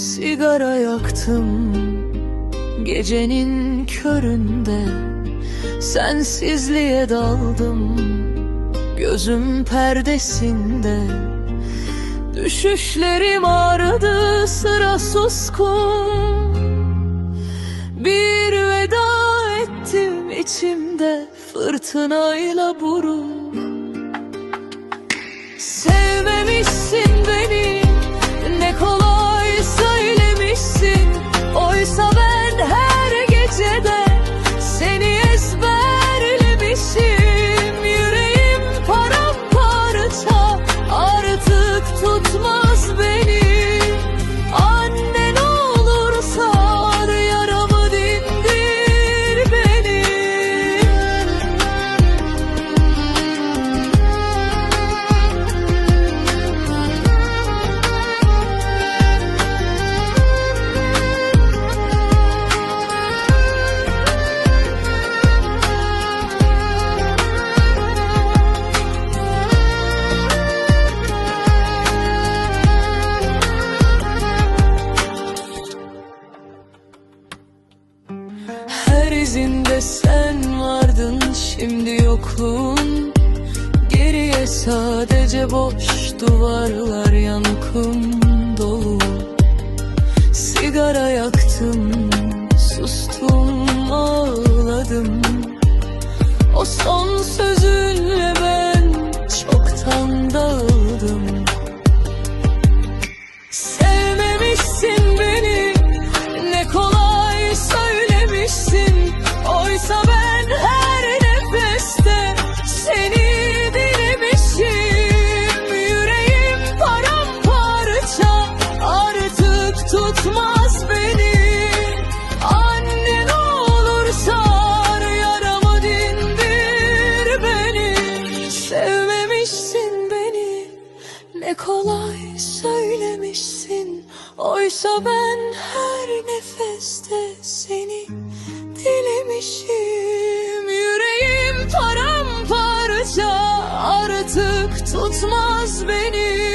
Sigara yaktım gecenin köründe. Sensizliğe daldım gözüm perdesinde. Düşüşlerim ağrıdı sıra suskun. Bir veda ettim içimde fırtınayla burun artık Her izinde sen vardın şimdi yokluğun Geriye sadece boş duvarlar yankım dolu. Sigara yaktım sustum ağladım demişsin Oysa ben her nefeste seni dilemişim. Yüreğim paramparça artık tutmaz beni.